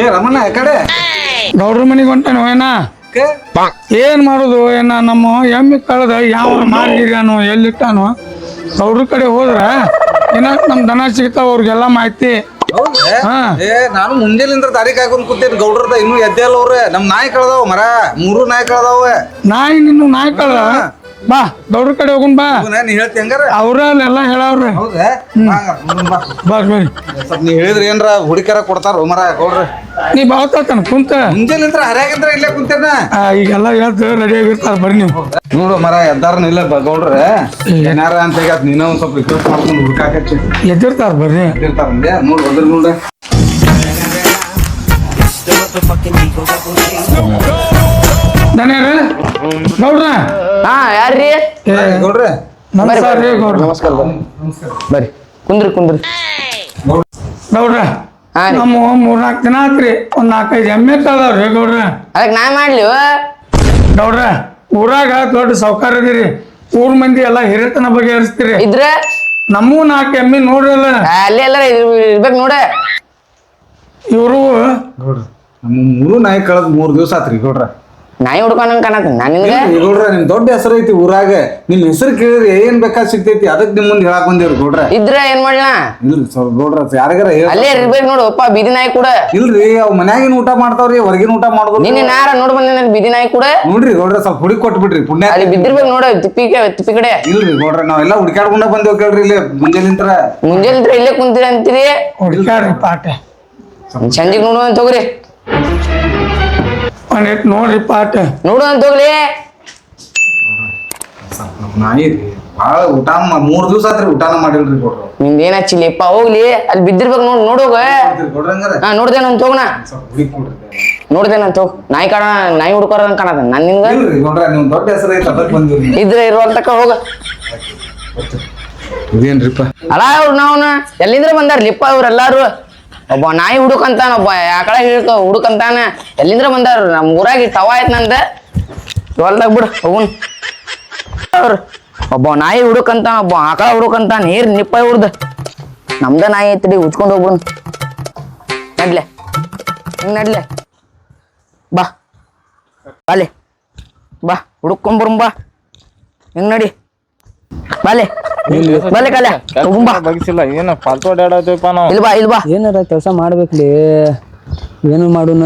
ಏ ರಮಣ್ಣ ಕಡೆ. ಗೌಡ್ರ ಮನೆಗೆ ಹೊಂಟಾನು ಏನ? ಏನ್ ಮಾಡುದು ಏನ? ನಮ್ಮ ಎಮ್ಮಿ ಕಳೆದ ಯಾವ ಮಾರ್ಗಿರ್ಯಾನು ಎಲ್ಲಿಟ್ಟಾನು? ಗೌಡ್ರ ಕಡೆ ಹೋದ್ರ ಏನ ನಮ್ ದನ ಸಿಗ್ತಾವ ಅವ್ರಿಗೆಲ್ಲ ಮಾಹಿತಿ. ಏ ನಾನು ಮುಂಜಾನಿಂದ ದಾರಿ ಹಾಕೊಂಡ್ ಕೂತೇನಿ ಗೌಡ್ರದ ಇನ್ನು ಎದ್ದೆ ಅಲ್ಲ ಅವ್ರೆ. ನಮ್ ನಾಯಿ ಕಳ್ದಾವ ಮರ. ಮೂರು ನಾಯಿ ಕಳ್ದಾವ. ನಾಯಿ ನಿನ್ನ ನಾಯಿ ಕಳ್ದ? ಬಾ ದೊಡ್ಡ ಕಡೆ ಹೋಗುನ್ ಬಾ. ನೀ ಹೇಳ್ತಿ ಹಂಗಾರ? ಅವ್ರ ಅಲ್ಲೆಲ್ಲ ಹೇಳವ್ರೆ ಹೌದಾ? ಬಾ ಹಂಗಾರ, ಬಾ. ಬಸ್ ಸ್ವಲ್ಪ ನೀ ಹೇಳಿದ್ರೆ ಏನ್ರ ಹುಡುಕರ ಕೊಡ್ತಾರ ಮರ ಗೌಡ್ರ. ನೀ ಬಾಳ್ತಾನ ಕುಂತ. ಮುಂಜಾನೆ ಹರ್ಯಾಗಿಂದ್ರ ಇಲ್ಲೇ ಕುಂತೇನ ಆ, ಈಗೆಲ್ಲ ಹೇಳ್ತ ರೆಡಿ ಆಗಿರ್ತಾರ ಬರ್ರಿ ನೀವು. ನೋಡು ಮರ ಎದ್ದಾರನ ಇಲ್ಲ ಬ- ಗೌಡ್ರ. ಏನಾರ ಅಂತ ಈಗ ನೀನ ಒಂದ್ ಸ್ವಲ್ಪ ರಿಕ್ವೆಸ್ಟ್ ಮಾಡ್ಕೊಂಡು ಹುಡುಕಾಕ ಎದ್ದಿರ್ತಾರ ಬರ್ರಿ. ಇರ್ತಾರಂದೆ ನೋಡು ಬಂದ್ರ ನೋಡ. ದನ್ಯಾರ ಗೌಡ್ರ? ಹಾ ಯಾರ್ರಿ? ಏ, ಗೌಡ್ರ? ನಮಸ್ಕಾರ ರೀ ಗೌಡ್ರ. ನಮಸ್ಕಾರ ಬರ್ರಿ. ಕುಂದ್ರಿ ಕುಂದ್ರಿ. ಗೌಡ್ರ ಹಾ ರೀ. ನಮ್ಮ ಮೂರ್ನಾಲ್ಕು ದಿನ ಆತ್ರಿ. ಒಂದ್ ನಾಲ್ಕೈದು ಎಮ್ಮೆ ಕಳ್ದಾವ್ರಿ ಗೌಡ್ರ. ಅದಕ್ಕೆ ನಾ ಮಾಡ್ಲಿ ಗೌಡ್ರ ಊರಾಗ ದೊಡ್ಡ ಸೌಕಾರ ಇದೀರಿ. ಊರ್ ಮಂದಿ ಎಲ್ಲ ಹಿರಿತನ ಬಗೆಹರಿಸ್ತೀರಿ. ಇದ್ರ? ನಮ್ಮೂ ನಾಲ್ಕು ಎಮ್ಮೆ ನೋಡ್ರಲ್ಲ. ಅಲ್ಲಿ ಎಲ್ಲ ಇರ್ಬೇಕು ನೋಡ. ಇವರು ಗೌಡ್ರ ನಮ್ಮ ಮೂರು ನಾಯಿ ಕಳೆದ ಮೂರ್ ದಿವಸ ಆತ್ರಿ ಗೌಡ್ರ. ನಾಯಿ ಹುಡ್ಕೊಂಡಂಗ್ ಕಾಣತ್ತ ನಾ ನೋಡ್ರ ಗೌಡ್ರ ನಿಮ್ ದೊಡ್ಡ ಹೆಸರು ಐತಿ ಊರಾಗ. ನಿಮ್ ಹೆಸರು ಕೇಳಿದ್ರೆ ಏನ್ ಬೇಕಾದ್ ಸಿಗ್ತೈತಿ? ಅದಕ್ ನಿಮ್ ಮುಂದೆ ಹೇಳಕ್ ಬಂದೇವ್ರಿ ಗೌಡ್ರ. ಇದ್ರ ಏನ್ ಮಾಡ್ಲಾ? ಇಲ್ರಿ ಸ್ವಲ್ಪ ಗೌಡ್ರ ಯಾರಿಗಾರ ಹೇಳ್ ಅಲ್ಲೇ ಇರ್ಬೇಕು ನೋಡು ಅಪ್ಪ ಬೀದಿ ನಾಯಿ ಕೂಡ. ಇಲ್ರಿ ಅವ್ ಮನ್ಯಾಗಿನ ಊಟ ಮಾಡ್ತಾವ್ರಿ ಹೊರಗಿನ ಊಟ ಮಾಡುದು ನಿನ್ನೆ ನಾರ ನೋಡ್ ಬಂದ ಬೀದಿ ನಾಯಿ ಕೂಡ. ನೋಡ್ರಿ ಗೌಡ್ರ ಸ್ವಲ್ಪ ಹುಡುಕಿ ಕೊಟ್ಬಿಡ್ರಿ ಪುಣ್ಯ ಅಲ್ಲಿ ಬಿದ್ದಿರ್ಬೇಕು ನೋಡು ತಿಪ್ಪಿಗೆ ತಿಪ್ಪಿ ಕಡೆ. ಇಲ್ರಿ ಗೌಡ್ರ ನಾವೆಲ್ಲ ಹುಡ್ಕ್ಯಾಡ್ಕೊಂಡ ಬಂದೇವ್ ಕೇಳ್ರಿ ಇಲ್ಲಿ ಮುಂಜಾನಿಂತ್ರ ಮುಂಜಾನೆ ಇದ್ರೆ ಇಲ್ಲೇ ಕುಂತೀರಿ ಅಂತೀರಿ. ಹುಡ್ಕ್ಯಾಡ್ರಿ ಪಾಠ. ಸಂಜೆಗ್ ನೋಡು ಅಂತ ಹೋಗ್ರಿ. ಒಂದಿಟ್ ನೋಡ್ರಿ ಪಾಠ ನೋಡು ಅಂತ ಹೋಗ್ಲಿ. ನಾಯಿ ಭಾಳ ಊಟ ಮಾ- ಮೂರ್ ದಿವಸ ಆತ್ರಿ ಊಟಾನ ಮಾಡಿಲ್ರಿ ಗೌಡ್ರ. ನಿಮ್ದು ಏನ್ ಹಚ್ಚಿಲಿಪ್ಪ ಹೋಗ್ಲಿ. ಅಲ್ಲಿ ಬಿದ್ದಿರ್ಬೇಕು ನೋಡ್ ನೋಡೋಗ ಗೌಡ್ರ ಹಂಗಾರ? ಹಾ ನೋಡ್ದೇನ ಅಂತ ಹೋಗ್ನ? ಸ್ವಲ್ಪ ಹುಡುಕಿ ಕೊಡ್ರಿ. ನೋಡ್ದೇನ ಅಂತ ಹೋಗ್. ನಾಯಿ ಕಾಣ ನಾಯಿ ಹುಡ್ಕೋರ ಕಾಣದ. ನನ್ ನಿನ್ಗ? ಇಲ್ರಿ ಗೌಡ್ರ ನಿಮ್ ದೊಡ್ಡ ಹೆಸರು ಐತಿ ಅದಕ್ ಬಂದಿವ್ರಿ ಇದ್ರೆ ಇರುವಂತ ಹೋಗ. ಇದೇನ್ರಿಪ್ಪ? ಅಲ್ಲ ಅವ್ರು ನಾವ್ನ ಎಲ್ಲಿಂದ್ರ ಬಂದಾರ ಅವ್ರೆಲ್ಲಾರು? ಒಬ್ಬ ನಾಯಿ ಹುಡುಕಂತಾನ, ಒಬ್ಬ ಆಕಳ ಹಿಡ್ಕ ಹುಡುಕಂತಾನ. ಎಲ್ಲಿಂದ್ರ ಬಂದಾರ ನಮ್ ಊರಾಗ ತವ ಆಯ್ತು ನಂದ. ಹೊಲ್ದಾಗ ಬಿಡು, ಹೋಗುನ್. ಅವ್ರು, ಒಬ್ಬ ನಾಯಿ ಹುಡುಕಂತಾನ, ಒಬ್ಬ ಆಕಳ ಹುಡುಕಂತಾನ. ನೀರ್ ನಿಪ್ಪ ಹುಡ್ದ ನಮ್ದ ನಾಯಿ ಐತಿ ಉಚ್ಕೊಂಡು ಹೋಗ್ಬಿಡು. ನಡ್ಲೆ. ಹಿಂಗ್ ನಡ್ಲೆ. ಬಾ. ಬಾಲೆ. ಬಾ ಹುಡುಕೊಂಬರು ಬಾ. ಹಿಂಗ್ ನಡಿ. ಬಾಲೆ. ಬಾಲೆ ಕಾಲ ಹೋಗುಂಬಾ ಬಗ್ಸಿಲ್ಲ ಏನ ಫಾಲ್ತು ಅಡ್ಯಾಡತ್ತೀವಪ್ಪ ನಾವು ಇಲ್ ಬಾ ಇಲ್ ಬಾ ಏನಾರ ಕೆಲಸ ಮಾಡ್ಬೇಕ್ಲಿ. ಏನು ಮಾಡೋಣ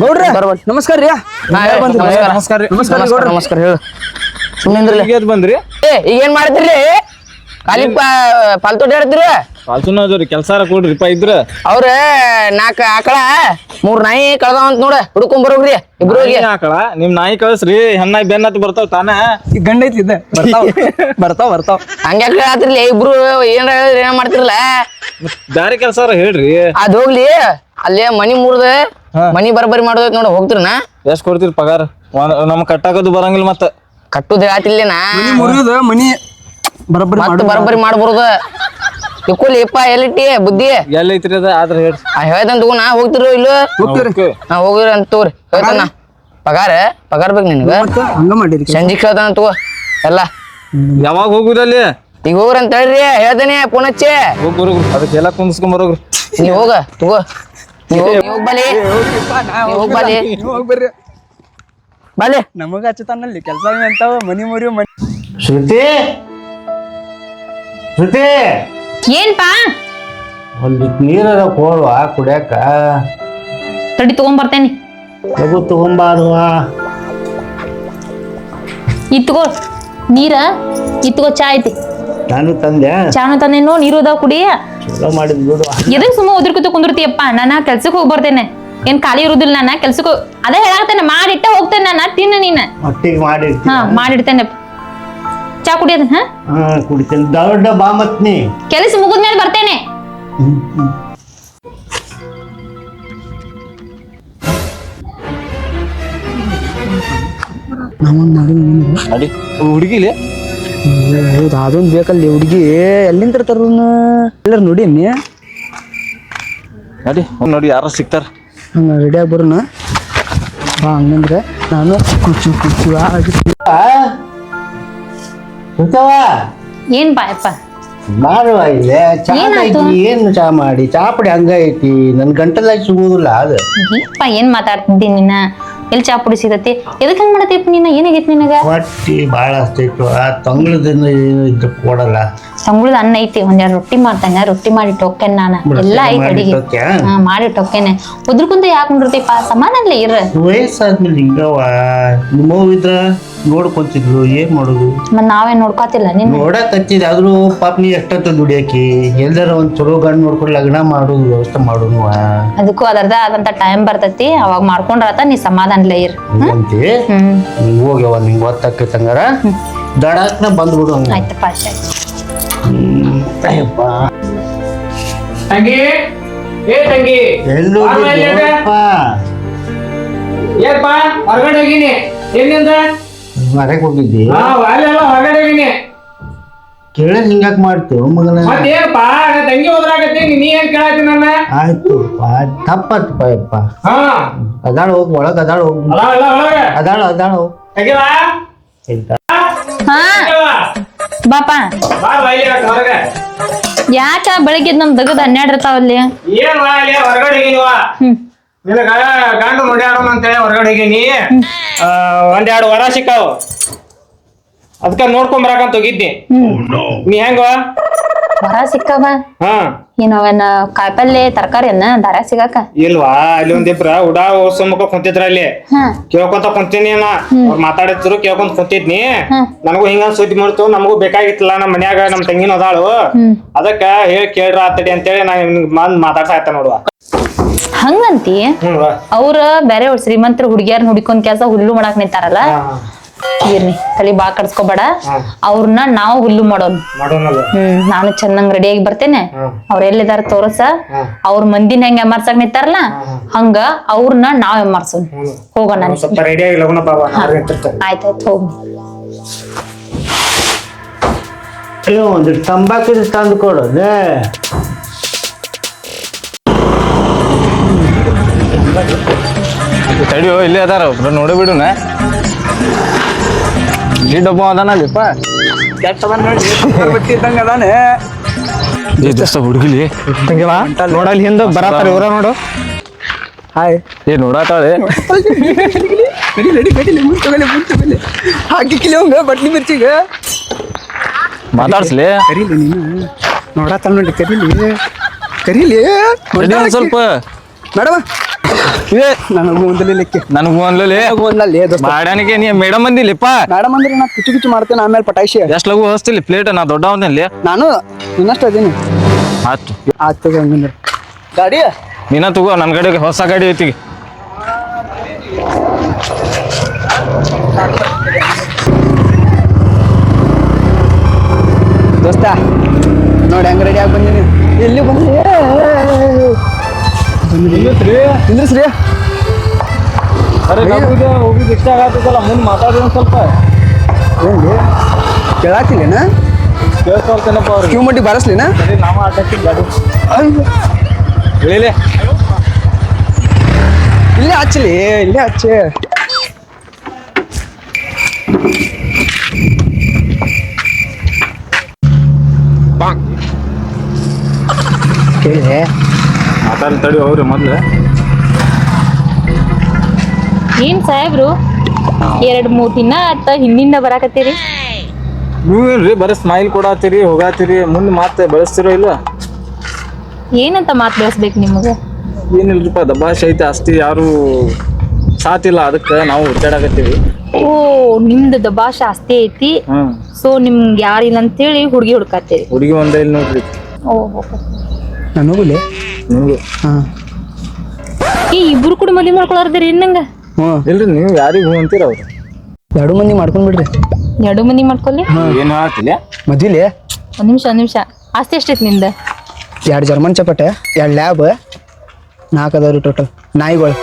ಗೌಡ್ರ. ನಮಸ್ಕಾರ ರೀ. ನಮಸ್ಕಾರ. ನಮಸ್ಕಾರ. ನಮಸ್ಕಾರ ಹೇಳು. ಬಂದ್ರಿ? ಏ ಈಗ ಏನ್ ಮಾಡ್ತಿರ್ಲಿ? ಖಾಲಿ ಫಾಲ್ತು ಹೇಳ್ತೀರಿ ಫಾಲ್ತುನ ಅದ್ರಿ ಕೆಲ್ಸ ಕೊಡ್ರಿಪ್ಪ ಇದ್ರ. ಅವ್ರ ನಾಕ ಆಕಳ ಮೂರ್ ನಾಯಿ ಕಳ್ದಾವ ಅಂತ ನೋಡ ಹುಡ್ಕೊಂಡ್ ಬರೋಗ್ರಿ ಇಬ್ರು ಹೋಗಿ. ಆಕಳ ನಿಮ್ ನಾಯಿ ಕಳಸ್ರಿ ಹೆಣ್ಣಾಗಿ ಬೆನ್ನತ್ ಬರ್ತಾವ ತಾನ? ಗಂಡ ಐತಿ ಇದ್ದ ಬರ್ತಾವ ಬರ್ತಾವ ಬರ್ತಾವ. ಹಂಗ್ಯಾಕ ಇಬ್ರು ಏನ್ ಹೇಳಿದ್ರೆ ಏನ್ ಮಾಡ್ತಿರಲ್ಲ? ದಾರಿ ಕೆಲ್ಸ ಹೇಳ್ರಿ. ಅದ್ ಹೋಗ್ಲಿ ಅಲ್ಲೇ ಮನಿ ಮುರ್ದ. ಮನಿ ಬರಬರಿ ಮಾಡೋದ್ ನೋಡ ಹೋಗ್ತಿರ್ನ? ಎಷ್ಟ್ ಕೊಡ್ತೀರಿ ಪಗಾರ? ನಮ್ ಕಟ್ಟಾಕೋದು ಬರಂಗಿಲ್ಲ ಮತ್ತ. ಕಟ್ಟುದ ಆತಿಲ್ಲೇನಾ? ಮನಿ ಮುರಿಯೋದು ಮನಿ ಬರಬ್ಬರಿ ಮತ್ತ ಮಾಡು ಬರಬರಿ ಮಾಡ್ಬಾರ್ದು ಇಕ್ಕೋಲಿ ಇಪ್ಪ ಎಲ್ಲಿಟ್ಟಿ? ಬುದ್ಧಿ? ಎಲ್ಲಿ ಐತ್ರಿ ಅದ? ಆದ್ರ ಹೇಳ್ರಿ. ಆ ಹೇಳ್ತಾನ ತಗೋಣ ಹೋಗ್ತಿರೋ ಇಲ್ಲೋ. ಹಾ ಹೋಗಿರ ಅಂತ ತಗೋರಿ. ಹೇಳ್ತಾನ ಪಗಾರ? ಪಗಾರ ಬೇಕು ನಿನಗ? ಮತ್ತ ಹಂಗ ಮಾಡಿರಿ ಸಂಜಿಕ್ ಹೇಳ್ತಾನ ತಗೋ. ಎಲ್ಲ. ಯಾವಾಗ ಹೋಗುದಲ್ಲಿ? ಈಗ ಹೋಗ್ರಿ ಅಂತ ಹೇಳ್ರಿ. ಹೇಳ್ತೇನೆ ಫೋನ್ ಹಚ್ಚಿ. ಹೋಗ್ ಬರೋಗ್ರಿ ಅದಕ್ಕೆ ಎಲ್ಲ ಕುಂದಿಸ್ಕೊಂಡ್ ಬರೋಗ್ರಿ. ನೀ ಹೋಗ ತಗೋ. ನೀ ಹೋಗ್ ನೀ ನೀ ಹೋಗ್ಬರ್ರಿ ಬಾಲಿ ನಮಗ ಹಚ್ಚತಾನಲ್ಲಿ ಕೆಲಸ ಅಂತಾವ ಮನಿ ಮುರಿಯೋ ಮನಿ. ಶ್ರುತಿ? ಶ್ರುತಿ! ಏನ್ಪಾ? ಒಂದು ನೀರರ ಕೊಡುವ ಕುಡಿಯಾಕ? ತಡಿ ತಗೊಂಬರ್ತೇನೆ. ಲಗು ತಗೊಂಬಾದುವ ಇತ್ಗೋ ನೀರ ಇತ್ಗೋ ಚಾ ಐತಿ. ನಾನು ತಂದೆ. ಚಾನು ತಂದೇನು ನೀರು ಅದಾವ ಕುಡಿ. ಚಲೋ ಮಾಡಿದ್ ಬಿಡು ಎದಕ್ ಸುಮ್ಮ ಉದ್ರಕೂತ ಕುಂದಿರ್ತೀಯಪ್ಪ? ನಾನು ಕೆಲ್ಸಕ್ಕೆ ಹೋಗಿ ಬರ್ತೇನೆ ಏನ್ ಖಾಲಿ ಇರುದಿಲ್ಲ ನಾನು ಕೆಲ್ಸಕ್ಕೆ ಅದೇ ಹೇಳಾಕತ್ತೇನೆ ಮಾಡಿಟ್ಟ ಹೋಗ್ತೇನೆ ನಾನು ತಿನ್ನ ನೀನ. ಒಟ್ಟಿಗೆ ಮಾಡಿರ್ತೀನಿ ಹಾ ಮಾಡಿಡ್ತೇನೆ. ಚಾ ಕುಡಿಯೋದ ಹಾ? ಹಾ ಕುಡಿತೀನಿ. ದೊಡ್ಡ ಬಾ ಮತ್ ನೀ ಕೆಲಸ ಮುಗಿದ್ಮೇಲೆ ಬರ್ತೇನೆ. ಅಡಿ ಹುಡುಗಿಲಿ ಹೌದು ಅದೊಂದು ಬೇಕಲ್ಲಿ ಹುಡುಗಿ. ಎಲ್ಲಿಂದ ತರ್ತಾರ ಎಲ್ಲರೂ ನೋಡೀನಿ? ನಡಿ ಹೋಗ್ ನೋಡಿ ಯಾರ ಸಿಗ್ತಾರ. ಹಂಗೆ ರೆಡಿಯಾಗಿ ಬರೋಣ. ಬಾ ಹಂಗಂದ್ರೆ ನಾನು ಕುಚ್ಚು ಕುಚ್ಚು ಆಗಿ ಏನ್ ಬಾಯಪ್ಪ ಮಾರುವ ಇಲ್ಲೇ ಚಾ ಏನಾಯ್ತು? ಐತಿ ಏನು ಚಾ ಮಾಡಿ? ಚಾಪಡಿ ಹಂಗ ಐತಿ ನನ್ ಗಂಟಲಾಗಿ ಸಿಗುದಿಲ್ಲ ಅದು. ಯಪ್ಪ ಏನ್ ಮಾತಾಡ್ತಿದ್ದಿ ನಿನ್ನ ಎಲ್ಲಿ ಚಾ ಪುಡಿ ಸಿಗತಿ ಎದಕ್ ಹಂಗ್ ಮಾಡತೈತಿ ನಿನ್ನ ಏನಾಗೈತಿ ನಿನಗ? ಹೊಟ್ಟಿ ಭಾಳ ಹಸ್ತೈತು ಆ ತಂಗಳದಿಂದ ಏನು ಇದ್ದು ಕೊಡಲ್ಲ. ಸಂಗುಳದ ಅನ್ನ ಐತಿ ಒಂದೆರಡು ರೊಟ್ಟಿ ಮಾಡ್ತಾನೆ ರೊಟ್ಟಿ ಮಾಡಿ ಟೊಕ್ಕೇನ್ ನಾನು. ಎಲ್ಲ ಐತಿ ಮಾಡಿ ಅಡಿಗೆ? ಹಾ ಮಾಡಿ ಟೊಕ್ಕೇನೆ ಉದ್ರಕುಂತ ಯಾಕೆ ನೋಡಿರ್ತಿಪ್ಪ ಸಮಾನಲ್ಲೇ ಇರ ವಯಸ್ಸಾದ್ಮೇಲೆ ಹಿಂಗವ ನಿಮ್ಮವ್ ಇದ್ರ? ನೋಡ್ಕೊಂತಿದ್ಲು ಏನ್ ಮಾಡುದು? ಮತ್ ನಾವೇ ನೋಡ್ಕೊತಿಲ್ಲ ನಿನ್ನ. ನೋಡಕ್ ಹಚ್ಚಿದ ಆದ್ರೂ ಪಾಪ ನೀ ಎಷ್ಟೊತ್ತ ದುಡಿಯಾಕಿ ಎಲ್ಲಾರ ಒಂದ್ ಚಲೋ ಗಂಡ್ ನೋಡ್ಕೊಂಡು ಲಗ್ನ ಮಾಡೋದು ವ್ಯವಸ್ಥೆ ಮಾಡೋನು ಅದಕ್ಕೂ ಅದರ್ದ ಆದಂತ ಟೈಮ್ ಬರ್ತೈತಿ ಅವಾಗ ಮಾಡ್ಕೊಂಡ್ರತ ನೀ ಸಮಾಧಾನ ಇರ್. ಅಂತಿ ಹ್ಮ್. ನೀವ್ ಹೋಗ್ಯವ ನಿಂಗ್ ಗೊತ್ತಾಕೈತೆ ಹಂಗಾರ? ದಡಾಕ್ನ ಬಂದ್ಬಿಡು ಹಂಗ ಆಯ್ತಪ್ಪ ಅಷ್ಟೇ ಹ್ಮ್. ಅಯ್ಯಪ್ಪ. ತಂಗಿ ಏ ತಂಗಿ? ಎಲ್ಲೂ ಹೊರಗಡೆ ಹೋಗಿನಿ. ಎಲ್ಲಿಂದ? ಮರಕ್ ಹೋಗಿದ್ದಿ? ಹಾ ಅಲ್ಲೆಲ್ಲ ಹೊರಗಡೆ ಮಾಡ್ತೀವ ಮಗನ? ಮತ್ತೇನಪ್ಪ ನಾ ತಂಗಿ ಹೋದ್ರಾಗತ್ತಿ ನೀ ಏನ್ ಕೇಳತ್ತಿ ನನ್ನ? ಆಯ್ತು ತಪ್ಪತ್ತಪ್ಪ ಯಪ್ಪ. ಹಾ. ಅದಾಳ ಹೋಗ್ ಒಳಗ್ ಅದಾಳ ಹೋಗ್. ಅಲ್ಲ ಅಲ್ಲ ಒಳಗ. ಅದಾಳ ಅದಾಳ. ಹೋಗ್ ತೆಗಿವ ಹಾ. ಬಾಪ. ಬಾ ಹೊರಗ. ಯಾಕ ಬೆಳಗ್ಗೆ ನಮ್ ದಗದ್ ಹನ್ನೆರಡು ಇರ್ತಾವಲ್ಲಿ? ಏನ್ ಅಲ್ಲಿ ಹೊರಗಡೆ ಹ್ಮ್. ನಿನಗ ಗಂಡು ಅಂತ ಹೇಳಿ ಹೊರಗಡೆ ಹೋಗಿನಿ. ಆ, ಒಂದೆರಡು ವರ ಸಿಕ್ಕಾವ. ಅದಕ್ಕ ನೋಡ್ಕೊಂಡ್ ಬರಾಕಂತ ಹೋಗಿದ್ನಿ. ನೀ ಹೆಂಗ ಹೊರ ಸಿಕ್ಕವ? ಹಾ. ಕಾಯಿಪಲ್ಲೆ ತರಕಾರಿ ಅನ್ನ ದಾರ ಸಿಗಾಕ? ಇಲ್ವಾ? ಅಲ್ಲಿ ಒಂದಿಬ್ರ ಉಡಾ ಸುಮ್ಮಕ ಕುಂತಿದ್ರ ಅಲ್ಲಿ. ಹಾ. ಕೇಳ್ಕೊಂತ ಕುಂತೀನಿ ನಾ. ಅವ್ರ್ ಮಾತಾಡಿದ್ರು ಕೇಳ್ಕೊಂತ ಕುಂತಿದ್ನಿ. ನನಗೂ ಹಿಂಗ ಸುದ್ದಿ ಮಾಡ್ತು ನಮಗೂ ಬೇಕಾಗಿತ್ತಲ್ಲ ನಮ್ಮ ಮನ್ಯಾಗ ನಮ್ ತಂಗಿನ ಅದಾಳು. ಅದಕ್ಕ ಹೇಳಿ ಕೇಳ್ರ ಆತಡಿ ಅಂತೇಳಿ ನಾ ನಿಮ್ಗ್ ಬಂದ್ ಮಾತಾಡ್ಸಾಯ್ತ ನೋಡುವ. ಹಂಗಂತಿ? ಹ್ಮ್ ಅವ್ರ ಬೇರೆ ಶ್ರೀಮಂತರ ಹುಡುಗಿಯರ್ ಹುಡುಕೊಂಡ್ ಕೆಲಸ ಹುಲ್ಲು ಮಾಡಾಕ್ ನಿಂತಾರಲ್ಲ? ಇರ್ನಿ ತಲೆ ಬಾ ಕಡ್ಸ್ಕೊಬೇಡ. ಅವ್ರನ್ನ ನಾವು ಹುಲ್ಲು ಮಾಡೋನ್. ಹ್ಮ್ ನಾನು ಚೆನ್ನಾಗ್ ರೆಡಿಯಾಗಿ ಬರ್ತೇನೆ. ಅವ್ರ ಎಲ್ಲಿದಾರ ತೋರಸ. ಅವ್ರ ಮಂದಿನ ಹೆಂಗ್ ಎಮ್ಮರ್ಸಕ್ ನಿಂತಾರಲ್ಲ ಹಂಗ ಅವ್ರನ್ನ ನಾವ್ ಎಮ್ಮರ್ಸೋನ್. ಹೋಗೋಣ ಸ್ವಲ್ಪ ರೆಡಿ ಆಗಿ ಲಗುನ ಬಾಬಾ ನಿಂತಿರ್ತಾರೆ ಆಯ್ತಾಯ್ತು ಹೋಗಿ. ಒಂದು ತಂಬಾಕು ತಂದು ಕೊಡೋದೆ ತಡಿಯೋ ಇಲ್ಲೇ ಅದಾರ ಒಬ್ರು ನೋಡಿ ಬಿಡುನ. ಈ ಡಬ್ಬ ಅದಾನಲ್ಲಿಪ್ಪ ಈ ದೋಸ್ತ ಹುಡುಗಿಲಿ. ನೋಡಲ್ಲಿ ಹಿಂದ ಬರತ್ತಾರ ಇವ್ರ ನೋಡು. ಹಾಯ್. ಏ ನೋಡತ್ತಾಳೆ ನಡಿ ನಡಿ ಮೇಲೆ ಮುಂಚೆ ಮೇಲೆ ಹಾಕಿ ಕಿಲೋಂಗ ಬಟ್ಲಿ ಮಿರ್ಚಿಗೆ. ಮಾತಾಡ್ಸ್ಲಿ. ಕರೀಲಿ ನೀನು. ನೋಡತ್ತಾಳ ನೋಡಿ ಕರೀಲಿ. ಕರೀಲಿ. ಸ್ವಲ್ಪ. ಮೇಡಮ ಏ ನನಗೂ ಒಂದಲ್ಲಿ ಲೆಕ್ಕ. ನನಗೂ ಅನ್ಲಲ್ಲಿ ಒಂದಲ್ಲಿ ಮಾಡಾನಿಗೆ ನೀ ಮೇಡಮ್ ಅಂದಿಲ್ಲಪ್ಪ ಮೇಡಮ್ ಅಂದ್ರೆ ನಾ ಕುಚು ಕುಚು ಮಾಡ್ತೇನೆ ಆಮೇಲೆ ಪಟಾಯಿಸಿ. ಜಸ್ಟ್ ಲಗು ಹಸ್ತಿಲಿ ಪ್ಲೇಟ್ ನಾ ದೊಡ್ಡವನಲ್ಲಿ. ನಾನು ಇನ್ನಷ್ಟು ಅದೇನಿ ಆಯ್ತು. ಆಯ್ತು ಹಂಗಂದ್ರೆ. ಗಾಡಿ? ನೀನ ತಗೋ ನನ್ನ ಗಾಡಿಗೆ ಹೊಸ ಗಾಡಿ ಐತಿ. ದೋಸ್ತ ನೋಡಿ ಹೆಂಗ್ ರೆಡಿ ಆಗಿ ಬಂದಿನಿ. ಎಲ್ಲಿ ಬಂದಿ? ನಿಂದ್ರಿಸ್ರಿ ಅರೆ ಹೋಗಿದ್ ಇಷ್ಟ ಆಗತ್ತಲ್ಲ ಮುಂದೆ ಮಾತಾಡಿ ಒಂದ್ ಸ್ವಲ್ಪ ಏನ್ರಿ ಕೇಳಾತಿಲ್ಲೇನ ಕೇಳ್ಕೊಳ್ತೇನಪ್ಪ ಅವ್ರಿಗೆ ಕ್ಯೂ ಮಟ್ಟಿ ಬಾರಿಸ್ಲಿನ ಸರಿ ನಾವು ಆಟಕ್ಕೆ ಗಾಡಿ ಹೇಳಿಲೆ ಇಲ್ಲೇ ಹಚ್ಚಲಿ ಇಲ್ಲೇ ಹಚ್ಚಿ ಕೇಳಿ ಮಾತಾಡಿ ತಡಿ ಹೋಗ್ರಿ ಮೊದ್ಲು. ಏನ್ ಸಾಹೇಬ್ರು? ಎರಡ್ ಮೂರ್ ದಿನ ಆತ ಹಿಂದಿಂದ ಬರಾಕತ್ತೀರಿ? ನೀವೇನ್ರಿ ಬರೀ ಸ್ಮೈಲ್ ಕೊಡಾತೀರಿ ಹೋಗಾತೀರಿ ಮುಂದೆ ಮಾತು ಬೆಳೆಸ್ತಿರೋ ಇಲ್ಲ ಏನಂತ ಮಾತ್ ಬೆಳೆಸ್ಬೇಕು ನಿಮಗೆ? ಏನಿಲ್ರಿಪ್ಪ ದಬಾಶ್ ಐತೆ ಅಸ್ತಿ ಯಾರು ಸಾತಿಲ್ಲ ಅದಕ್ಕೆ ನಾವು ಹುಡ್ಚಾಡಕತ್ತೀವಿ ಓ ನಿಮ್ದು ದಬಾಶ ಅಷ್ಟೇ ಐತಿ. ಸೊ ನಿಮ್ಗೆ ಯಾರಿಲ್ಲ ಅಂತೇಳಿ ಹುಡುಗಿ ಹುಡ್ಕಾತೀರಿ. ಹುಡುಗಿ ಒಂದೇ ಇಲ್ಲಿ ನೋಡ್ರಿ. ಓಹೋ ನನಗೂಲೆ ನಿಮಗೆ? ಹಾಂ. ಈ ಇಬ್ಬರು ಕೂಡ ಮದ್ವೆ ಮಾಡ್ಕೊಳಾರ್ದಿರಿ ಇನ್ನಂಗ ಹ್ಞೂ. ಇಲ್ರಿ ನೀವು ಯಾರಿಗೆ ಹೂ ಅಂತೀರ ಅವ್ರು? ಎರಡು ಮಂದಿ ಮಾಡ್ಕೊಂಡ್ಬಿಡ್ರಿ. ಎರಡು ಮಂದಿ ಮಾಡ್ಕೊಳ್ಳಿ ಏನು ಹೇಳ್ತಿಲ್ಲ ಮದ್ವಿಲಿ? ಒಂದ್ ನಿಮಿಷ ಒಂದ್ ನಿಮಿಷ. ಆಸ್ತಿ ಎಷ್ಟೈತಿ ನಿಂದ? ಎರಡು ಜರ್ಮನ್ ಚಪಾಟೆ ಎರಡು ಲ್ಯಾಬ್ ನಾಲ್ಕು ಅದಾವ್ರಿ ಟೋಟಲ್ ನಾಯಿಗಳು.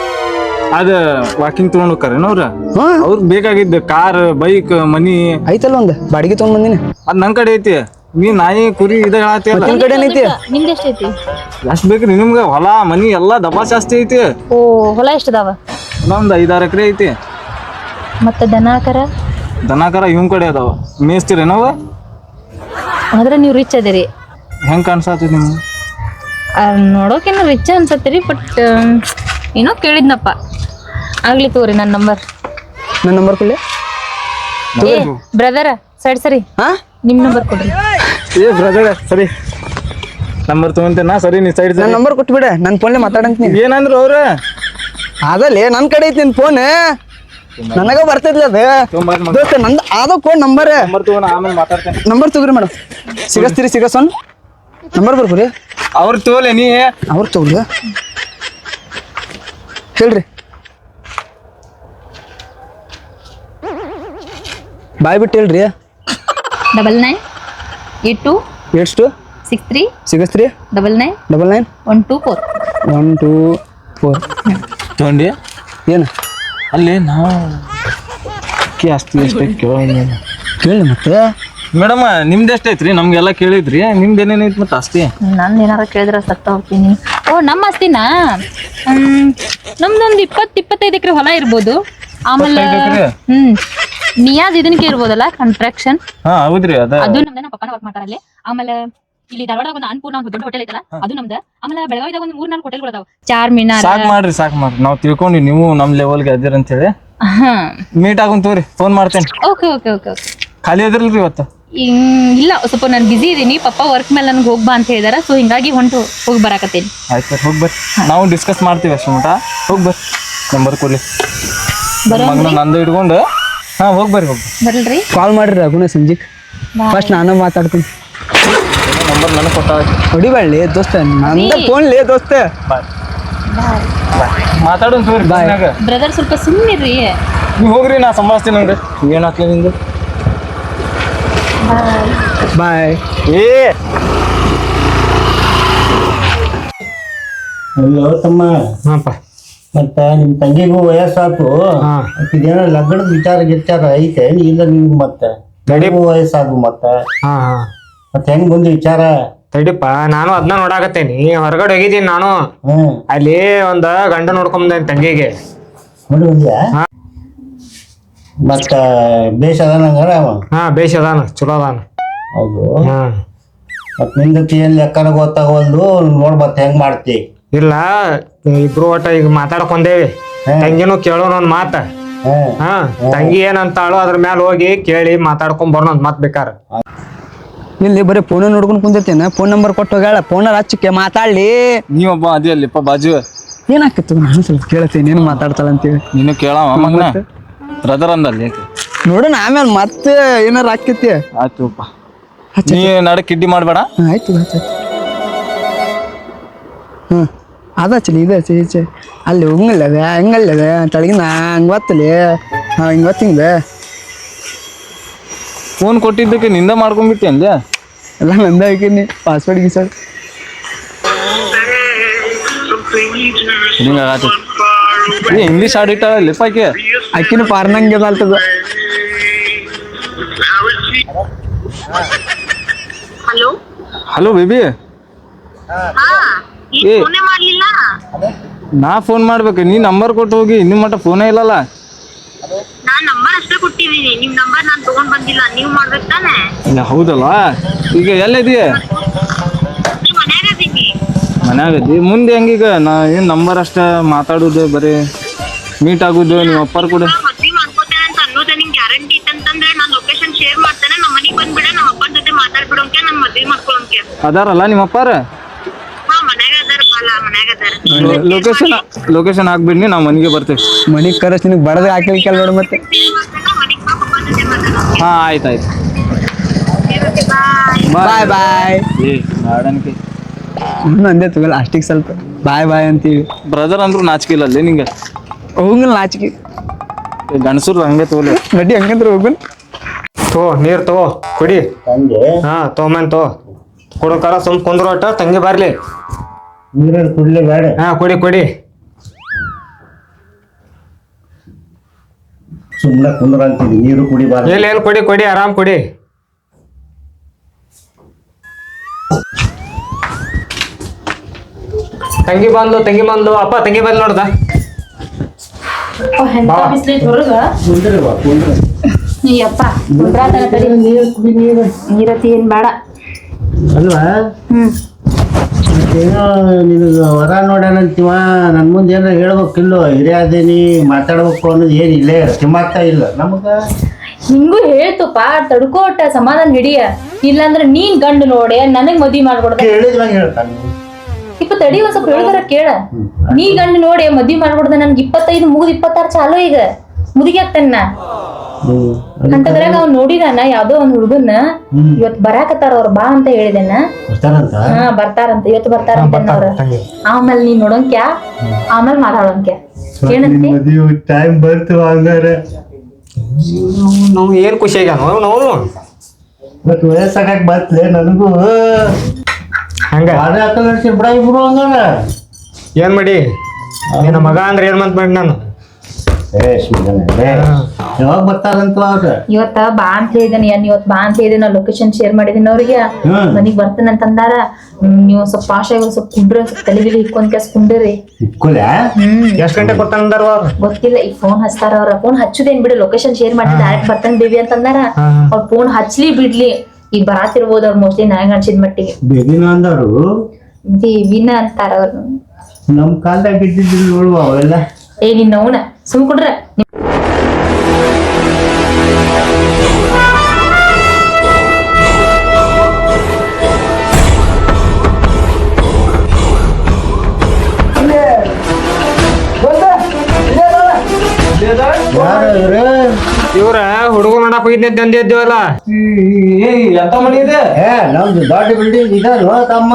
ಅದು ವಾಕಿಂಗ್ ತೊಗೊಂಡು ಹೋಗ್ತಾರೇನು ಅವ್ರ? ಹಾಂ ಅವ್ರಿಗೆ ಬೇಕಾಗಿದ್ದ ಕಾರ್ ಬೈಕ್ ಮನಿ? ಐತಲ್ಲ ಒಂದು. ಬಾಡಿಗೆ ತೊಗೊಂಡ್ ಬಂದಿನಿ. ಅದು ನನ್ನ ಕಡೆ ಐತಿ. ನೀ ನಾಯಿ ಕುರಿ ಇದ ಕಡೆ ನಿಮ್ದು ಎಷ್ಟೈತಿ ಎಷ್ಟ್ ಬೇಕ್ರಿ ನಿಮ್ಗೆ? ಹೊಲ ಮನಿ ಎಲ್ಲಾ ದಬಾ ಜಾಸ್ತಿ ಐತಿ. ಓ ಹೊಲ ಎಷ್ಟದಾವ? ನಮ್ದು ಐದಾರು ಎಕರೆ ಐತಿ. ಮತ್ತ ದನ ಕರ ದನ ಕರ ಇವ್ ಕಡೆ ಅದಾವ. ಮೇಯ್ಸ್ತೀರೇನವ ಆದ್ರೆ ನೀವು ರಿಚ್ ಅದಿರಿ. ಹೆಂಗ್ ಕಾಣಿಸತ್ತಿ ನಿಮ್ಗೆ? ನೋಡೋಕಿನ್ನ ರಿಚ್ ಅನ್ಸತ್ತೀರಿ ಬಟ್ ಏನೋ ಕೇಳಿದ್ನಪ್ಪ. ಆಗ್ಲಿ ತಗೋರಿ ನನ್ನ ನಂಬರ್ ನನ್ನ ನಂಬರ್ ಕೊಡ್ಲಿ? ಏ ಬ್ರದರ್ ಸೈಡ್ ಸರಿ. ಹಾ? ನಿಮ್ ನಂಬರ್ ಕೊಡ್ರಿ. ಏ ಬ್ರದರ್ ಸರಿ. ನಂಬರ್ ತಗೊಂತೇನಾ? ಸರಿ ನೀ ಸೈಡ್ ನನ್ನ ನಂಬರ್ ಕೊಟ್ಬಿಡ ನನ್ನ ಫೋನ್ಲೆ ಮಾತಾಡಂತೀನಿ ಏನಂದ್ರು ಅವ್ರ? ಅದಲ್ಲೇ ನನ್ನ ಕಡೆ ಐತಿ ನಿನ್ ಫೋನ್ ನನಗ ಬರ್ತಿದ್ಲ ಅದು. ದೋಸ್ತ ನಂದು ಆದ ಫೋನ್ ನಂಬರ್ ನಂಬರ್ ತಗೊಂಡು ಆಮೇಲೆ ಮಾತಾಡ್ತೇನೆ. ನಂಬರ್ ತಗೋರಿ ಮೇಡಮ್ ಸಿಗಸ್ತೀರಿ ಸಿಗಸೋನ್ ನಂಬರ್ ಬರ್ಕೊರಿ ಅವ್ರು ತಗೋಲೆ ನೀ. ಅವ್ರು ತಗೊಳ್ಳಿ ಹೇಳ್ರಿ. ಬಾಯ್ ಬಿಟ್ಟು ಹೇಳ್ರಿ. ಡಬಲ್ ನೈನ್ ಏಟ್ ಟು ಎಷ್ಟು six three ಸಿಗಸ್ತ್ರಿ double nine double nine one two four one two four ತಗೊಂಡಿ. ಏನು? ಅಲ್ಲಿ ನಾವು ಅಕ್ಕಿ ಎಷ್ಟು ಎಷ್ಟೈತಿ ಕೇಳೋ. ಮತ್ತೆ. ಮೇಡಮ್ ನಿಮ್ದು ಎಷ್ಟೈತ್ರಿ ನಮ್ಗೆಲ್ಲ ಕೇಳಿದ್ರಿ. ನಿಮ್ದು ಏನೇನೈತಿ ಮತ್ತೆ ಆಸ್ತಿ? ನಾನು ಏನಾರ ಕೇಳಿದ್ರೆ ಸತ್ತ ಹೋಗ್ತೀನಿ. ಓ ನಮ್ಮ ಆಸ್ತಿನಾ? ಹ್ಮ್ ನಮ್ದೊಂದು ಇಪ್ಪತ್ತು ಇಪ್ಪತ್ತೈದು ಎಕರೆ ಹೊಲ ಇರ್ಬೋದು. ಆಮೇಲೆ ಹ್ಮ್. ನಿಯಾಜ್ ಇದನ್ಕೆ ಕೇಳ್ಬೋದಲ್ಲ ಕನ್ಸ್ಟ್ರಕ್ಷನ್ ಹಾ ಹೌದ್ರಿ ಅದ. ಅದು ನಮ್ದ ನಮ್ಮ ಪಪ್ಪನ ವರ್ಕ್ ಮಾಡ್ತಾರಲ್ಲಿ. ಆಮೇಲೆ ಇಲ್ಲಿ ಧಾರವಾಡ ಒಂದು ಅನ್ಪೂರ್ಣ ಒಂದು ದೊಡ್ಡ ಹೋಟೆಲ್ ಐತಲ್ಲ ಅದು ನಮ್ದ. ಆಮೇಲೆ ಬೆಳಗಾವಿದಾಗ ಒಂದು ಮೂರ್ ನಾಲ್ಕು ಹೋಟೆಲ್ ಅದಾವ ಚಾರ್ ಮಿನಾರ್ ಸಾಕ್ ಮಾಡ್ರಿ ಸಾಕ್ ಮಾಡ್ರಿ. ನಾವ್ ತಿಳ್ಕೊಂಡಿ ನೀವು ನಮ್ ಲೆವೆಲ್ಗೆ ಅದಿರ ಅಂತ ಹೇಳಿ ಹಾ. ಮೀಟ್ ಆಗೋನ್ ತೋರಿ ಫೋನ್ ಮಾಡ್ತೇನೆ. ಓಕೆ ಓಕೆ ಓಕೆ ಓಕೆ ಖಾಲಿ ಅದ್ರಲ್ರಿ ಇವತ್ತು? ಇಲ್ಲ ಸ್ವಲ್ಪ ನಾನು ಬಿಸಿ ಇದೀನಿ. ಪಪ್ಪ ವರ್ಕ್ ಮೇಲೆ ನನ್ಗೆ ಹೋಗ್ಬಾ ಅಂತ ಹೇಳಿದಾರ. ಸೊ ಹಿಂಗಾಗಿ ಹೊಂಟು ಹೋಗಿ ಬರಾಕತ್ತೀನಿ. ಆಯ್ತು ಸರ್ ಹೋಗಿ ಬರ್ರಿ. ನಾವು ಡಿಸ್ಕಸ್ ಮಾಡ್ತೀವಿ ಅಷ್ಟು ಮಟ ಹೋಗಿ ಬರ್ರಿ. ನಂಬರ್ ಕೊಡ್ಲಿ ಮಗನ ನಂದು ಇಟ್ಕೊಂಡು ಹಾ ಹೋಗಿ ಬರ್ರಿ ಹೋಗಿ ಬರಲ್ರಿ. ಕಾಲ್ ಮಾಡ್ರಿ ರಘುನ ಸಂಜಿಕ್. ಫಸ್ಟ್ ನಾನು ಮಾತಾಡ್ತೀನಿ. ನಂಬರ್ ನನಗೆ ಕೊಟ್ಟ ಹೊಡಿಬಳ್ಳಿ ದೋಸ್ತ. ನಂದ ಫೋನ್ ಲೇ ದೋಸ್ತ. ಮಾತಾಡೋಣ ತಗೋರಿ ಬಾಯ್ನಾಗ ಬ್ರದರ್ ಸ್ವಲ್ಪ ಸುಮ್ಮನಿರ್ರಿ ನೀವು ಹೋಗ್ರಿ ನಾ ಸಂಭಾಳಿಸ್ತೀನಿ ನೋಡ್ರಿ. ಏನಾಗ್ಲಿ ನಿಂದು? ಬಾಯ್ ಏ. ಹಲೋ ತಮ್ಮ. ಮತ್ತ ನಿಮ್ ತಂಗಿಗೂ ವಯಸ್ಸಾತು ಇದೇನೋ ಲಗ್ನದ ವಿಚಾರ ಗಿಚಾರ ಐತೆ ಇಲ್ಲ ನಿಮ್ಗೆ ಮತ್ತೆ. ತಂಗಿಗೂ ವಯಸ್ಸಾಗು ಮತ್ತ. ಹಾ ಹಾ. ಮತ್ತೆ ಹೆಂಗ್ ಬಂದು ವಿಚಾರ? ತಡಿಪ್ಪ ನಾನು ಅದನ್ನ ನೋಡಾಕತ್ತೇನಿ. ಹೊರಗಡೆ ಹೋಗಿದ್ದೀನಿ ನಾನು. ಹ್ಮ್. ಅಲ್ಲಿ ಒಂದ ಗಂಡ ನೋಡ್ಕೊಂಬಂದೇನಿ ತಂಗಿಗೆ. ನೋಡಿ ಬಂದ್ಯಾ? ಮತ್ತ ಬೇಷ್ ಅದಾನಂಗಾರ ಅವ? ಹಾ ಬೇಷ್ ಅದಾನ ಚಲೋ ಅದಾನ. ಹೌದು. ಹಾ. ಮತ್ ನಿಂದತಿ ಏನ್ ಲೆಕ್ಕನ ಗೊತ್ತಾಗವಲ್ದು ನೋಡ್ ಮತ್ತೆ ಹೆಂಗ್ ಮಾಡ್ತಿ? ಇಲ್ಲ ಇಬ್ರು ಒಟ್ಟ ಈಗ ಮಾತಾಡ್ಕೊಂಡೇವಿ ತಂಗಿನೂ ಕೇಳೋಣ ಒಂದ್ ಮಾತ. ಹಾ. ತಂಗಿ ಏನಂತಾಳು ಅದ್ರ ಮ್ಯಾಲ ಹೋಗಿ ಕೇಳಿ ಮಾತಾಡ್ಕೊಂಡ್ ಬರೋಣ ಮತ್ ಮಾತ್ ಬೇಕಾರ. ಇಲ್ಲಿ ಬರೀ ಫೋನ್ ನೋಡ್ಕೊಂಡು ಕುಂದಿರ್ತೇನೆ. ಫೋನ್ ನಂಬರ್ ಕೊಟ್ಟು ಹೋಗ್ಯಾಳ. ಫೋನ್ ಹಚ್ಚಕ್ಕೆ ಮಾತಾಡ್ಲಿ. ನೀವೊಬ್ಬ ಅದೇ ಅಲ್ಲಿಪ್ಪ ಬಾಜು. ಏನಾಕತ್ತು ನಾನು ಸ್ವಲ್ಪ ಕೇಳ್ತೀನಿ. ಏನು ಮಾತಾಡ್ತಾಳಂತೇಳಿ ನೀನು ಕೇಳವ ಮಗನ? ಬ್ರದರ್ ಅಂದಲ್ಲಿ ನೋಡೋಣ ಆಮೇಲೆ ಮತ್ತೆ ಏನಾರ ಆಕೈತಿ ಆಯ್ತು ನೀ ನಡ ಕಿಡ್ಡಿ ಮಾಡಬೇಡ. ಆಯ್ತು ಆಯ್ತು ಹ್ಞೂ ಅದಾಚಲಿ ಇದೆ ಆಚೆ ಚಿ ಅಲ್ಲಿ ಹಂಗಲ್ಲದೆ ಹಂಗಲ್ಲದೆ ತಳಗಿನ ಹಂಗೆ ಗೊತ್ತಲಿ ಹಾಂ ಹಿಂಗೆ ಗೊತ್ತಿಂದೆ ಫೋನ್ ಕೊಟ್ಟಿದ್ದಕ್ಕೆ ನಿಂದ ಮಾಡ್ಕೊಂಡ್ಬಿಟ್ಟೆ ಅಂದ್ಯ? ಎಲ್ಲ ನಂದ ಹಾಕಿನಿ ಪಾಸ್ವರ್ಡ್ ಗೀಸ್ವರ್ಡ್ ಹಿಂಗ ಇಂಗ್ಲೀಷ್ ಆಡಿಟ್ಟ ಲಿಪ್ಪಾಕಿ ಅಕ್ಕಿನ ಪಾರ್ನಂಗೆ ಅಲ್ತದ ಹಲೋ? Hello baby. ಹಾ ಏ. ನಾ ಫೋನ್ ಮಾಡ್ಬೇಕು. ನೀ ನಂಬರ್ ಕೊಟ್ಟು ಹೋಗಿ. ಇನ್ನೂ ಮಟ್ಟ ಫೋನೇ ಇಲ್ಲಲ್ಲ. ನಾನ್ ನಂಬರ್ ಅಷ್ಟೇ ಕೊಟ್ಟಿದೀನಿ ನಿಮ್ ನಂಬರ್ ನಾನ್ ತಗೊಂಡ್ ಬಂದಿಲ್ಲ. ನೀವ್ ಮಾಡ್ಬೇಕು ತಾನೆ? ಇಲ್ಲ ಹೌದಲ್ಲ? ಈಗ ಎಲ್ಲಿದೀಯ ಮನ್ಯಾಗ ಅದೀನಿ ಮನ್ಯಾಗ ಇದ್ದಿ? ಮುಂದೆ ಹೆಂಗೀಗ? ನಾ ಏನು ನಂಬರ್ ಅಷ್ಟ ಮಾತಾಡುದು ಬರೀ. ಮೀಟ್ ಆಗುದು ನಿಮ್ಮ ಅಪ್ಪರ್ ಕೂಡ? ಮದ್ವಿ ಮಾಡ್ಕೋತೇನೆ ಅಂತ ಅನ್ನೋದೇ ನಿಂಗ್ ಗ್ಯಾರಂಟಿ ಇತ್ತಂತಂದ್ರೆ ನಾನು ಲೊಕೇಶನ್ ಶೇರ್ ಮಾಡ್ತೇನೆ. ನಮ್ಮ ಮನೆಗೆ ಬಂದ್ಬಿಡ ನಮ್ಮ ಅಪ್ಪನ ಜೊತೆ ಮಾತಾಡ್ಬಿಡೋಕೆ ನಾನ್ ಮದ್ವಿ ಮಾಡ್ಕೊಳೋಕೆ. ಅದಾರಲ್ಲ ನಿಮ್ಮ ಅಪ್ಪಾರ? ಹಾ ಮನ್ಯಾಗ ಅದಾರ ಪಾಲ ಮನ್ಯಾಗ ಅದಾರ. ಲೊಕೇಶನ್ ಲೊಕೇಶನ್ ಹಾಕ್ಬಿಡ್ನಿ ನಾವು ಮನೆಗೆ ಬರ್ತೇವೆ. ಮನಿಗೆ ಕರೆಸ್ ನಿನಗೆ ಬಡದ ಹಾಕಲಿಕ್ಕೆಲ್ಲ ನೋಡು ಮತ್ತೆ. ಮನಿಗ್ ಬಾ ಪಪ್ಪನ್ ಜೊತೆ ಮಾತಾಡೋಕೆ ಹಾಂ ಆಯ್ತು ಆಯ್ತು. ಬಾಯ್ ಬಾಯ್ ಏ ಮಾಡನ್ಕೆ ಅಂದೆ ತಗೋಲ್ಲ ಅಷ್ಟಿಗೆ ಸ್ವಲ್ಪ. ಬಾಯ್ ಬಾಯ್ ಅಂತೀವಿ. ಬ್ರದರ್ ಅಂದ್ರು ನಾಚಿಕೆ ಇಲ್ಲ ಅಲ್ಲೇ ನಿಂಗೆ? ಹೋಗಲ್ಲ ನಾಚಿಕೆ ಗಂಡಸರು ಹಂಗೆ ತಗೋಲಿ. ನಡಿ ಹಂಗಂದ್ರೆ ಹೋಗನ್. ತೋ ನೀರ್ ತಗೋ ಕುಡಿ. ಹಾ ತಗೊಂಬಂದ್ ತಗೋ. ಕೊಡೋಕಾರ ಸುಮ್ ಕುಂದ್ರ ಒಟ್ಟ ತಂಗಿ ಬರ್ಲಿ. ನೀರಲ್ಲಿ ಕುಡ್ಲಿ ಬೇಡ. ಹಾ ಕೊಡಿ ಕೊಡಿ. ಸುಮ್ಮನೆ ಕುಂದ್ರ ಅಂತೀನಿ ನೀರು ಕುಡಿಬಾರ್ದು. ಇಲ್ಲ ಏನು ಕೊಡಿ ಕೊಡಿ ಆರಾಮ್ ಕೊಡಿ. ತಂಗಿ ಬಂದ್ಲು ತಂಗಿ ಬಂದ್ಲು ಅಪ್ಪ ತಂಗಿ ಬಂದ್ ನೋಡ್ದ? ನೀರತಿ ಏನ್ ಬೇಡ. ಅಲ್ವಾ? ಮತ್ತೇನೋ ನಿನಗೆ ವರ ನೋಡ್ಯಾನಂತೀವ? ನನ್ನ ಮುಂದೆ ಏನೋ ಹೇಳ್ಬೇಕಿಲ್ಲೋ ಹಿರಿಯಾದೇನಿ ಮಾತಾಡ್ಬೇಕು ಅನ್ನೋದು ಏನು ಇಲ್ಲೇ ತಿಮ್ಮತ್ತ ಇಲ್ಲ. ನಮಗ? ಹಿಂಗೂ ಹೇಳ್ತುಪ್ಪ ತಡ್ಕೋಟ ಸಮಾಧಾನ ಹಿಡಿಯ. ಇಲ್ಲಾಂದ್ರೆ ನೀನ್ ಗಂಡು ನೋಡಿ ನನಗ್ ಮದಿ ಮಾಡ್ಕೊಡ್ದ. ಹೇಳಿದ್ವಾಗ ಹೇಳ್ತಾನೆ. ಇಪ್ಪ ತಡಿ ಒಂದ್ ಸ್ವಲ್ಪ ಹೇಳಿದ್ರ ಕೇಳ. ನೀ ಗಂಡ ನೋಡಿ ಮದ್ವಿ ಮಾಡ್ಬಿಡ್ದೆ ನನ್ಗೆ ಇಪ್ಪತ್ತೈದು ಮುಗಿದ ಇಪ್ಪತ್ತಾರು ಚಾಲು ಈಗ. ಮುದುಗಿ ಆಗ್ತಾನ ನಾ ಅಂತದ್ರಾಗ ಅವ್ನ್ ನೋಡಿದಾನ ಯಾವ್ದೋ ಒಂದ್ ಹುಡುಗನ್ನ ಇವತ್ ಬರಾಕತ್ತಾರ ಅವ್ರ ಬಾ ಅಂತ ಹೇಳಿದೆನ. ಹಾ ಬರ್ತಾರಂತ ಇವತ್ ಬರ್ತಾರಂತ ಅವ್ರ. ಆಮೇಲೆ ನೀ ನೋಡೋಂಕ್ಯಾ ಆಮೇಲೆ ಮಾತಾಡೋಂಕ್ಯಾ. ಏನಂತಿ ಟೈಮ್ ಬಂತು ಹಂಗಾರೆ ನಾವು ಏನ್ ಖುಷಿ ಆಗ್ಯಾನ ನಾವು ವಯಸ್ಸಾಗಕ್ ಬರ್ತಲೇ ನನಗೂ. ಹಂಗ? ಏನ್ ಮಾಡಿ? ನಿನ್ನ ಮಗ ಅಂದ್ರೆ ಏನ್ ಮಂತ್ ಮಾಡಿ ನಾನು? ಏ ಸುಮ್ಮನೆ ಯಾವಾಗ ಬರ್ತಾರಂತ ಅವ್ರ? ಇವತ್ತ ಬಾ ಅಂತ ಹೇಳಿದನ ಏನ್ ಇವತ್ ಬಾ ಅಂತ ಹೇಳಿದ ಲೊಕೇಶನ್ ಶೇರ್ ಮಾಡಿದೀನಿ ಅವ್ರಿಗೆ. ಮನಿಗ್ ಬರ್ತೇನೆ ಅಂತಂದಾರ. ನೀವ್ ನೀವು ಸ್ವಲ್ಪ ಪಾಶ ಸ್ವಲ್ಪ ಕುಂಡ್ರ ಸ್ವಲ್ಪ ತಲೆಗಿಲಿ ಇಕ್ಕೊಂಡ್ ಕೆಸ್ ಕುಂಡ್ರಿ. ಎಷ್ಟ್ ಗಂಟೆ ಕೊಡ್ತಾನಂದಾರ ಅವ್ರು? ಗೊತ್ತಿಲ್ಲ ಈಗ ಫೋನ್ ಹಚ್ತಾರ ಅವ್ರ. ಫೋನ್ ಹಚ್ಚುದೇನ್ ಬಿಡು ಲೊಕೇಶನ್ ಶೇರ್ ಮಾಡಿ ಡೈರೆಕ್ಟ್ ಬರ್ತಾನೆ ಬೇಬಿ ಅಂತಂದಾರ. ಅವ್ರ ಫೋನ್ ಹಚ್ಲಿ ಬಿಡ್ಲಿ. ಈಗ ಬರಾತಿರ್ಬೋದು ಅವ್ರು ಮೋಸ್ಟ್ಲಿ ನನಗೆ ಅನ್ಸಿದ ಮಟ್ಟಿಗೆ. ಬೇದಿನ ಅಂದರು ದೇವಿನ ಅಂತಾರ ಅವ್ರು. ನಮ್ ಕಾಲ್ದಾಗ ಇದ್ದಿದ್ದಿಲ್ಲ ನೋಡುವ ಅವೆಲ್ಲ. ಏ ನಿನ್ನ ಅವನ ಸುಮ್ ಕೊಡ್ರ. ಯಾರು ಇವ್ರು ಇವ್ರ ಹುಡುಗ ಮಾಡಕ್ ಹೋಗಿದ್ದೆ ತಂದಿದ್ದೇವಲ್ಲ ಎಂತ ಮನಿ ಇದೆ ಏ ನಮ್ದು ದೊಡ್ಡ ಬಿಲ್ಡಿಂಗ್ ಇದಲ್ವ ತಮ್ಮ.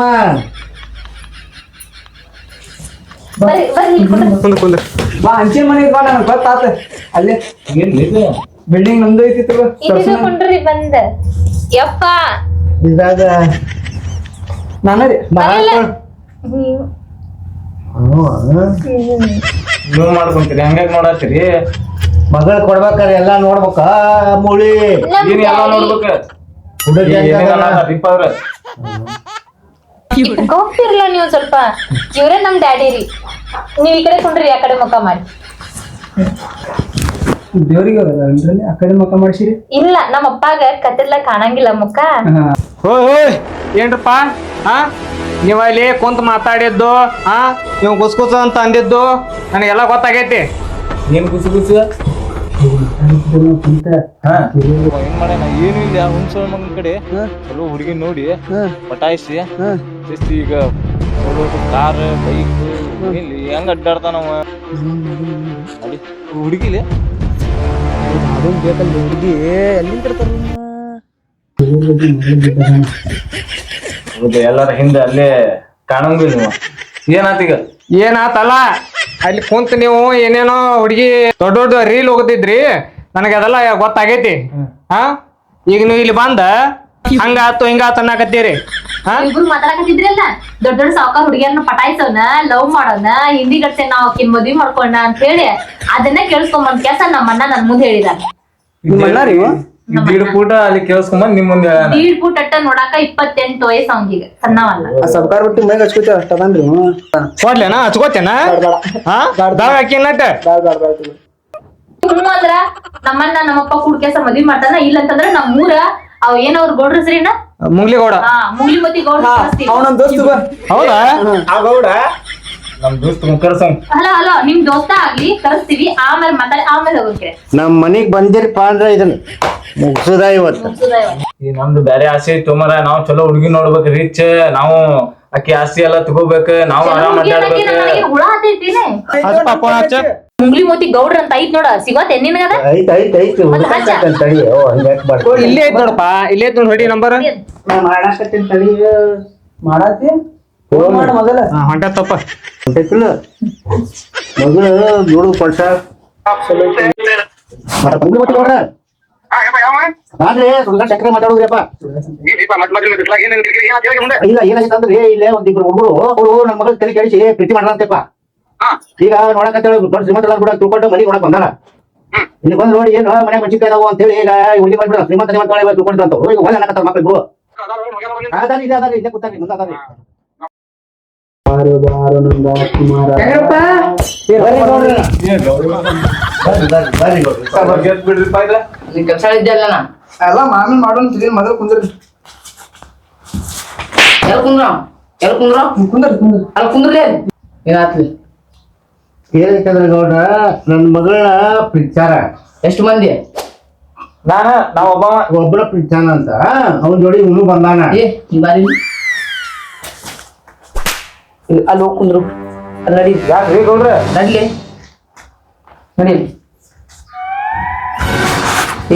ಕುಂದ್ರ ಕುಂದ್ರ ಬಾ ಹಂಚಿನ ಮನೆಗೆ ಬಾ ನನಗೆ ಗೊತ್ತಾತ. ಅಲ್ಲೇ. ಬಿಲ್ಡಿಂಗ್ ನಮ್ದು ಐತಿ ಕುಂಡ್ರಿ ಬಂದ. ಯಪ್ಪ. ಇದಾಗ ನಾನೇ ಮಾಡ್ಕೊಂತೀರಿ ಹಂಗಾಗಿ ನೋಡತ್ತೀರಿ ಮಗಳ್ ಕೊಡ್ಬೇಕಾರೆ ಎಲ್ಲಾ ನೋಡ್ಬೇಕ. ಮುಳಿ. ಗೊತ್ತಿರ್ಲ ಏನ್ ಎಲ್ಲ ನೋಡ್ಬೇಕ? ಹುಡುಗ ದೀಪ ಅವ್ರ? ಗೊತ್ತಿರಲ್ಲ ನೀವು ಸ್ವಲ್ಪ. ಇವರೇ ನಮ್ ಡ್ಯಾಡಿ ರೀ. ನೀವ್ ಈ ಕಡೆ ಕೊಂಡ್ರಿ ಆ ಕಡೆ ಮುಖ ಮಾಡಿ. ದೇವ್ರಿಗೆ ಆ ಕಡೆ ಮಕ್ಕ ಮಾಡಿಸಿರಿ? ಇಲ್ಲ ನಮ್ಮ ಅಪ್ಪಾಗ ಕತ್ತಿರ್ಲ ಕಾಣಂಗಿಲ್ಲ ಮುಖ. ಹೋಯ್ ಹೋಯ್ ಏನ್ರಪ್ಪ? ಹಾ ನೀವ ಅಲ್ಲಿ ಕುಂತ ಮಾತಾಡಿದ್ದು ಹಾ ನೀವು ಗುಸ್ಗುಸ ಗುಸ್ ಅಂತ ಅಂದಿದ್ದು ನನಗೆಲ್ಲ ಗೊತ್ತಾಗೈತಿ. ಏನ್ ಗುಸು ಏನ್ ಇಲ್ಲ ಹುಣ್ಸಳ ಮಗನ ಕಡೆ. ಚಲೋ ಹುಡುಗಿ ನೋಡಿ ಪಟಾಯಿಸಿ. ಜಸ್ಟ್ ಈಗ ಕಾರ್ ಬೈಕ್ ಇಲ್ಲಿ ಹೆಂಗ್ ಅಡ್ಡಾಡ್ತಾನವ ಅದೊಂದು ಬೇಕಲ್ಲ ಹುಡುಗಿ. ಎಲ್ಲಿಂದ ಹೌದು ಎಲ್ಲಾರ ಹಿಂದೆ ಅಲ್ಲೇ ಕಾಣಂಗಿಲ್ಲ ಏನಾತೀಗ ಏನಾತಲ್ಲ? ಅಲ್ಲಿ ಕುಂತ ನೀವು ಏನೇನೋ ಹುಡುಗಿ ದೊಡ್ಡ ದೊಡ್ಡ ರೀಲ್ ಹೋಗತಿದ್ರಿ. ನನಗೆ ಅದೆಲ್ಲ ಗೊತ್ತಾಗೈತಿ. ಹಾ? ಈಗ ನೀವು ಇಲ್ಲಿ ಬಂದ ಹಂಗಾತು ಹಿಂಗಾತು ಅನ್ನಕತ್ತೀರಿ. ಹಾ? ಇಬ್ರು ಮಾತಾಡಕತ್ತಿದ್ರಲ್ಲ? ದೊಡ್ಡ ದೊಡ್ಡ ಸಾವುಕಾರ ಹುಡುಗಿಯನ್ನ ಪಟಾಯಿಸೋನ ಲವ್ ಮಾಡೋಣ ಹಿಂದಿ ಗಡ್ಸೆ ನಾವ್ ಆಕಿನ್ ಮದ್ವಿ ಮಾಡ್ಕೊಂಡ ಅಂತ ಹೇಳಿ ಅದನ್ನ ಕೇಳಿಸ್ಕೊಂಬಂದ್ ಕೆಲಸ ನಮ್ಮ ಅಣ್ಣ ನನ್ ಮುಂದೆ ಹೇಳಿದಾನ. ನಿಮ್ಮ ಅಣ್ಣ ರೀ ಇವ? ದೀಡ್ ಫೂಟ ಅಲ್ಲಿ ಕೇಳಿಸ್ಕೊಂಬಂದ್ ನಿಮ್ ಮುಂದೆ. ದೀಡ್ ಫುಟ್ ಅಟ್ಟ ನೋಡಾಕ ಇಪ್ಪತ್ತೆಂಟು ವಯಸ್ಸು ಅವ್ನಿಗೆ ಸಣ್ಣವಲ್ಲ. ಆ ಸಬ್ಕಾರ ಬಿಟ್ಟು ಮೈಗೆ ಹಚ್ಕೋತೀವಿ ಅಷ್ಟ ಅದನ್ರಿ. ಕೊಡ್ಲೇನ ಹಚ್ಕೋತೇನ ಹಾ? ದಾವ ಹಾಕಿ ನಟ್? ಬ್ಯಾಡ ಬ್ಯಾಡ ಬ್ಯಾಡ ಹ್ಞೂ ಅಂದ್ರ ನಮ್ಮನ್ನ ನಮ್ಮಪ್ಪ ಕೂಡ್ ಕೆಲ್ಸ ಮದ್ವಿ ಮಾಡ್ತಾನ ಇಲ್ಲ ಅಂತಂದ್ರ ನಮ್ಮೂರ ಅವ್ ಏನ್ ಅವ್ರ ಗೌಡ್ರ ಮುಂಗ್ಲಿ ಗೌಡ ಹಾ ಮುಗ್ಲಿ ಮತಿ ಗೌಡ್ರ ಹೌದಾ? ಆ ಗೌಡ ನಮ್ ದೋಸ್ತ ಕರ್ಸಂಗ್ ಹಲೋ ಹಲೋ ನಿಮ್ ದೋಸ್ತ ಆಗ್ಲಿ ಕಳಿಸ್ತೀವಿ ಆಮೇಲೆ ಮಾತಾಡಿ ಆಮೇಲೆ ಹೋಗಕ್ಕೆ ನಮ್ ಮನಿಗ್ ಬಂದಿರಪ್ಪ ಅಂದ್ರ ಇದನ್ ಮುಗ್ಸದ ಇವತ್ತು? ಈ ನಮ್ದು ಬ್ಯಾರೆ ಆಸೆ ಇತ್ತು ಮರ ನಾವ್ ಚಲೋ ಹುಡುಗಿ ನೋಡ್ಬೇಕು ರಿಚ್ ನಾವು ಅಕ್ಕಿ ಆಸ್ತಿ ಎಲ್ಲ ತಗೋಬೇಕು ನಾವು ಆರಾಮ್ ಅಡ್ಡಾಡ್ಬೇಕು. ಹುಳ ಹತ್ತೈತಿನೇ ಹಚ್ಚ ಪಾಪ ಹಚ್ಚ. ಮುಂಗ್ಲಿ ಮೋತಿ ಗೌಡ್ರ ಅಂತ ಐತ್ ನೋಡ ಸಿಗೋತ್ ನಿನಗದ? ಐತ್ ಐತ್ ಐತ್. ತಡಿ. ಓ ಹಂಗ್ಯಾಕ್ ಇಲ್ಲೇ ಐತ್ ನೋಡಪ್ಪ ಇಲ್ಲೇ ಐತ್ ನೋಡಿ ನಂಬರ್. ಮಾಡಾಕತ್ತೀನಿ ತಡಿ. ಮಾಡಾತಿ? ಮೊದಲ. ಹೊಂಟ ತಪ್ಪ. ಹೊಂಟೈತಿಲ್ಲ. ಮಗಳು ನೋಡು ಕೊಡ್ಸ ನಾನ್ರಿ ಸುಳ್ಳ ಚಕ್ರ ಮಾತಾಡೋದ್ರಪ್ಪ ಇಲ್ಲ ಏನಾಗಿತ್ತು ಅಂದ್ರೆ ಇಲ್ಲೇ ಒಂದಿಬ್ರು ಹುಡುಗರು ಅವರು ನನ್ನ ಮಗಳ ತಲೆ ಕೆಡಿಸಿ ಪ್ರೀತಿ ಮಾಡ್ರಂತೆಪ್ಪ ಈಗ ನೋಡಕಂತ ದೊಡ್ಡ ಶ್ರೀಮಂತ ಕೂಡ ತಿಳ್ಕೊಂಡು ಮನೆ ನೋಡಕ್ ಬಂದಾರ. ಇಲ್ಲಿ ಬಂದು ನೋಡಿ ಏನು ಮನೆ ಮಂಚಿಕಾಯಿ ಅದಾವು ಅಂತ ಹೇಳಿ ಈಗ ಹುಡುಗಿ ಬಂದ್ಬಿಡ ಶ್ರೀಮಂತ ಶ್ರೀಮಂತ ತಿಳ್ಕೊಂಡ್ರಂತ ಈಗ ಒಳ್ಳೆ ಅನ್ನಕತ್ತಾರ ಮಕ್ಳಿಬ್ರು. ಅದಾರಿ ಇದೆ ಅದಾರಿ ಇಲ್ಲೇ ಕೂತಾರಿ ಮುಂದೆ ಅದಾರಿ ಬಾರು ಬಾರು ನಂದ ಕುಮಾರ ಕೆಲ್ಸ ಇದ್ದಲ್ಲ ನಾ ಎಲ್ಲ ಮಾಡೋಣ ತಿಳಿ ಮೊದಲು ಕುಂದ್ರಿ ಎಲ್ ಕುಂದ್ರ? ಎಲ್ ಕುಂದ್ರ? ಕುಂದ್ರ ಕುಂದ್ರ ಅಲ್ಲಿ ಕುಂದ್ರಲೇ. ಏನಾತ್ಲಿ? ಏನೈತಂದ್ರ ಗೌಡ್ರ? ನನ್ನ ಮಗಳನ್ನ ಎಷ್ಟು ಮಂದಿ? ನಾನ ನಾವ್ ಒಬ್ಬ ಒಬ್ಬನ ಪ್ರಿಚಾರ ಅಂತ. ಅವನ ಜೋಡಿ ಇವನು ಬಂದಾನ. ಏ ಬಾರಿ. ಅಲ್ಲಿ ಹೋಗಿ ಕುಂದ್ರು. ಅಲ್ಲಿ ನಡಿ ಯಾಕ್ರಿ ಗೌಡ್ರ ನಡ್ಲಿ. ನಡಿ.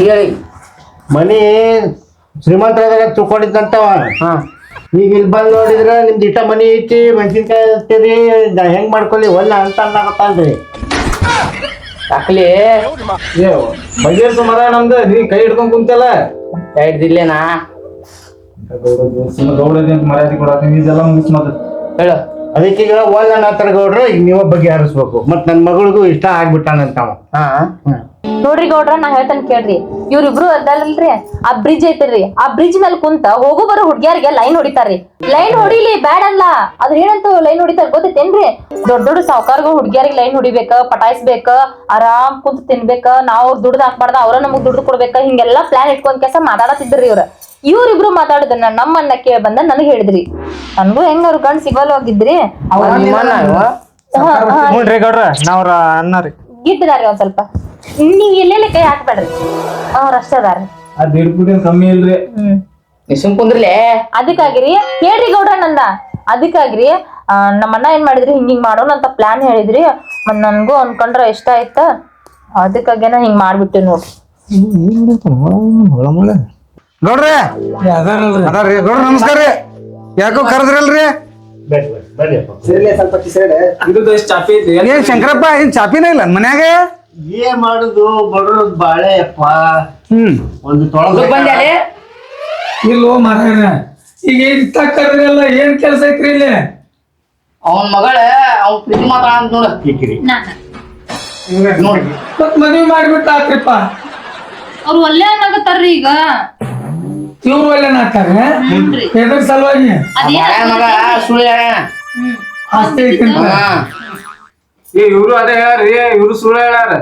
ಈಗ ಹೇಳಿ. ಮನಿ ಶ್ರೀಮಂತರಾಗ ತಿಳ್ಕೊಂಡಿದ್ದಂತವ ಹಾ. ಈಗ ಇಲ್ಲಿ ಬಂದು ನೋಡಿದ್ರೆ ನಿಮ್ದು ಇಟ್ಟ ಮನಿ ಐತಿ ಮೆಣಸಿನ್ಕಾಯಿ ಹಚ್ತೀರಿ ಹೆಂಗ್ ಮಾಡ್ಕೊಳ್ಳಿ ಒಲ್ಲ ಅಂತ ಅನ್ನಾಗತ್ತಾನ್ರಿ ಯಾಕಲಿ? ಏ ಬಗೆಹರಿಸು ಮರ ನಮ್ದು ನೀ ಕೈ ಹಿಡ್ಕೊಂಡ್ ಕುಂತಲ್ಲ. ಹಿಡ್ದಿಲ್ಲೇನಾ ಗೌಡ ಮರ್ಯಾದೆ ಕೊಡಕ್ಕೆ ಇದೆಲ್ಲ ಮುಗಿಸ್ ಮತ್ತೆ. ಹೇಳು. ಅದಕ್ಕೀಗ ಒಲ್ಲ ಅನ್ನತ್ತಾರ ಗೌಡ್ರ ಈಗ ನೀವ ಬಗೆಹರಿಸ್ಬೇಕು. ಮತ್ ನನ್ ಮಗಳಿಗೂ ಇಷ್ಟ ಆಗ್ಬಿಟ್ಟಾನಂತವ. ಹಾ. ನೋಡ್ರಿ ಗೌಡ್ರ ನಾ ಹೇಳ್ತೇನೆ ಕೇಳ್ರಿ. ಇವ್ರಿಬ್ರು ಅದಲ್ರಿ ಆ ಬ್ರಿಡ್ಜ್ ಐತ್ರಿ. ಆ ಬ್ರಿಡ್ಜ್ ಮೇಲೆ ಕುಂತ ಹೋಗೋ ಬರೋ ಹುಡ್ಗ್ಯಾರಿಗೆ ಲೈನ್ ಹೊಡಿತಾರ್ರಿ. ಲೈನ್ ಹೊಡಿಲಿ ಬ್ಯಾಡ್ ಅಲ್ಲ ಅದ್ರ ಏನಂತ ಲೈನ್ ಹೊಡಿತಾರ ಗೊತ್ತೈತೇನ್ರಿ? ದೊಡ್ಡ ದೊಡ್ಡ ಸಾವುಕಾರ್ಗ ಹುಡ್ಗ್ಯಾರಿಗೆ ಲೈನ್ ಹೊಡಿಬೇಕ ಪಟಾಯಿಸ್ಬೇಕ ಆರಾಮ್ ಕುಂತ ತಿನ್ಬೇಕ. ನಾವ್ ದುಡ್ದು ಹಾಕ್ಬಾರ್ದ ಅವ್ರ ನಮಗ್ ದುಡ್ಡು ಕೊಡ್ಬೇಕ. ಹಿಂಗೆಲ್ಲಾ ಪ್ಲಾನ್ ಇಟ್ಕೊಂಡ್ ಕೆಲಸ ಮಾತಾಡತಿದ್ರಿ ಇವ್ರ. ಇವ್ರಿಬ್ರು ಮಾತಾಡುದನ್ನ ನಮ್ಮನ್ನ ಕೇಳ ಬಂದ ನನಗ್ ಹೇಳಿದ್ರಿ. ನನ್ಗೂ ಹೆಂಗ ಅವ್ರ ಗಂಡ್ ಸಿಗಲ್ವಾಗಿದ್ರಿ ಹೋಗಿದ್ರಿ? ಹ್ಞೂನ್ರಿ ಗೌಡ್ರ ನಾವ್ರ ಗಿಟ್ಟಿದಾರಿ ಒಂದ್ ಸ್ವಲ್ಪ. ನೀವ್ ಎಲ್ಲೆಲ್ಲ ಕೈ ಹಾಕ್ಬೇಡ್ರಿ? ಅವ್ರ ಅಷ್ಟೇ ಅದಾರಿ ಅದ್ ಹಿಡ್ಬಿಟ್ಟು ಕಮ್ಮಿ ಇಲ್ರಿ. ಹ್ಮ್. ಸುಮ್ ಕುಂದ್ರಲೇ? ಅದಕ್ಕಾಗಿರಿ. ಹೇಳ್ರಿ ಗೌಡ್ರ ನಂದ. ಅದಕ್ಕಾಗ್ರಿ ಆ, ನಮ್ಮ ಅಣ್ಣ ಏನ್ ಮಾಡಿದ್ರಿ? ಹಿಂಗ್ ಹಿಂಗ್ ಮಾಡೋಣ ಅಂತ ಪ್ಲಾನ್ ಹೇಳಿದ್ರಿ. ಮತ್ ನನ್ಗೂ ಅನ್ಕೊಂಡ್ರ ಇಷ್ಟ ಆಯ್ತ. ಅದಕ್ಕಾಗೇನ ಹಿಂಗ್ ಮಾಡ್ಬಿಟ್ಟೆ ನೋಡ್ರಿ. ಗೌಡ್ರೆ ಅದಾರಲ್ರಿ ಅದಾರ್ರಿ ಗೌಡ್ರ ನಮಸ್ಕಾರ ರೀ. ಯಾಕೋ ಕರೆದ್ರಲ್ರಿ? ಏನ್ ಶಂಕರಪ್ಪ ಏನ್ ಚಾಪಿನ ಇಲ್ಲ ಮನ್ಯಾಗ? ಏನ್ ಮಾಡುದು ಬಡ್ರ ಬಾಳೆ ಅಪ್ಪ ಹ್ಮ್. ಒಂದು ತೊಳೆ ಬಂದ್ಯಾಲೆ ಇಲ್ಲೋ ಮಾರಾಯಣ ಈಗ ಇತ್ತ ತಕ್ಕಲ್ಲ ಏನ್ ಕೆಲಸ ಐತ್ರಿ ಇಲ್ಲಿ? ಅವನ್ ಮಗಳ ಅವ್ನ್ ಪ್ರೀತಿ ಮಾತಾಡ ಅಂತ ನೋಡ ನೋಡಿ. ಮತ್ ಮದ್ವಿ ಮಾಡ್ಬಿಟ್ಟ ಆತ್ರಿಪ್ಪ ಅವ್ರು ಒಳ್ಳೆ ಅನ್ನಾಗತ್ತಾರ್ರಿ ಈಗ. ಇವ್ರು ಒಳ್ಳೆ ನಾತಾರೆ ಎದ್ರ ಸಲುವಾಗಿ? ಆಸ್ತಿ ಏ ಇವ್ರು ಅದೇ ಹೇಳ್ರಿ ಇವ್ರು ಸುಳ್ಳು ಹೇಳ್ಯಾರ.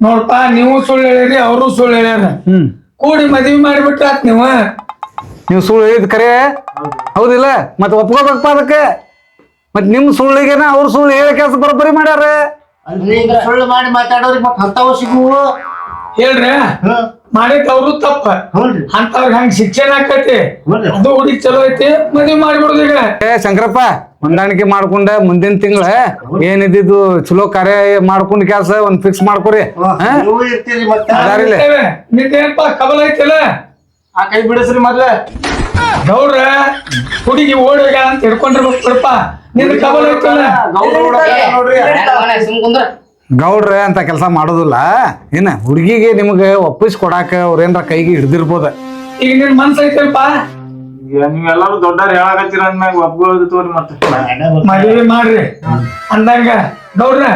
ನೋಡ್ಪಾ ನೀವು ಸುಳ್ಳು ಹೇಳಿರಿ ಅವರು ಸುಳ್ಳು ಹೇಳ್ಯಾರ. ಹ್ಮ್. ಕೂಡಿ ಮದ್ವಿ ಮಾಡಿಬಿಟ್ರ ಆತ್ ನೀವು. ನೀವು ಸುಳ್ಳು ಹೇಳಿದ್ ಕರೆ? ಹೌದಿಲ್ಲ? ಮತ್ತೆ ಒಪ್ಕೋಬೇಕಪ್ಪ ಅದಕ್ಕೆ? ಮತ್ ನಿಮ್ ಸುಳ್ಳಿಗೆನ ಅವ್ರು ಸುಳ್ಳು ಹೇಳ ಕೆಲಸ ಬರೋಬ್ಬರಿ ಮಾಡ್ಯಾರ? ಸುಳ್ಳು ಮಾಡಿ ಮಾತಾಡೋರಿಗೆ ಮತ್ತೆ ಹತ್ತಾವ ಸಿಗುವು ಹೇಳ್ರಿ. ಮಾಡಿದ್ ಅವರು ತಪ್ಪ. ಅಂತವ್ರ ಅಂತವ್ರಿಗೆ ಹಂಗ ಶಿಕ್ಷಣ ಆಕೈತಿ ಅದು ಹುಡುಗಿ ಚಲೋ ಐತಿ ಮದ್ವಿ ಮಾಡ್ಬಿಡುದು ಈಗ. ಏ ಶಂಕರಪ್ಪ ಹೊಂದಾಣಿಕೆ ಮಾಡ್ಕೊಂಡ ಮುಂದಿನ ತಿಂಗಳ ಏನಿದ್ದು ಚಲೋ ಕಾರ್ಯ ಮಾಡ್ಕೊಂಡ್ ಕೆಲಸ ಒಂದ್ ಫಿಕ್ಸ್ ಮಾಡ್ಕೊರಿ. ನಿಂದೇನಪ್ಪ ಕಬಲ್ ಐತಿಲ್ಲ? ಆ ಕೈ ಬಿಡಸ್ರಿ ಮೊದ್ಲ. ಗೌಡ್ರ ಹುಡುಗಿ ಓಡಿಗ ಅಂತ ಹಿಡ್ಕೊಂಡಿರ್ಬೇಕಪ್ಪ ನಿಂದ ಕಬಲ್ ಐತಿಲ್ಲ? ಗೌಡ್ರ ನೋಡ್ರಿ. ಗೌಡ್ರೆ ಅಂತ ಕೆಲಸ ಮಾಡೋದಿಲ್ಲ. ಏನ ಹುಡುಗಿಗೆ ನಿಮಗೆ ಒಪ್ಪಿಸಿ ಕೊಡಾಕ ಅವ್ರೇನ್ರ ಕೈಗೆ ಹಿಡ್ದಿರ್ಬೋದ? ಈಗ ನಿನ್ ಮನ್ಸ್ ಐತಿಲ್ಪ ಈಗ ನೀವೆಲ್ಲರೂ ದೊಡ್ಡವ್ರು ಹೇಳಾಕತ್ತೀರ ಅಂದ್ಮ್ಯಾಗ ಒಪ್ಕೊಳ್ಳೋದು ತೋರಿ ಮತ್ತೆ. ಮದುವೆ ಮಾಡ್ರಿ. ಅಂದಂಗ ಗೌಡ್ರ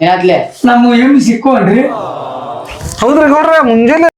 ಯಾತ್ಲೆ ನಮ್ಮ ಏನು ಸಿಕ್ಕೋನ್ರಿ. ಹೌದ್ರಿ ಗೌಡ್ರೆ ಮುಂಜಾನೆ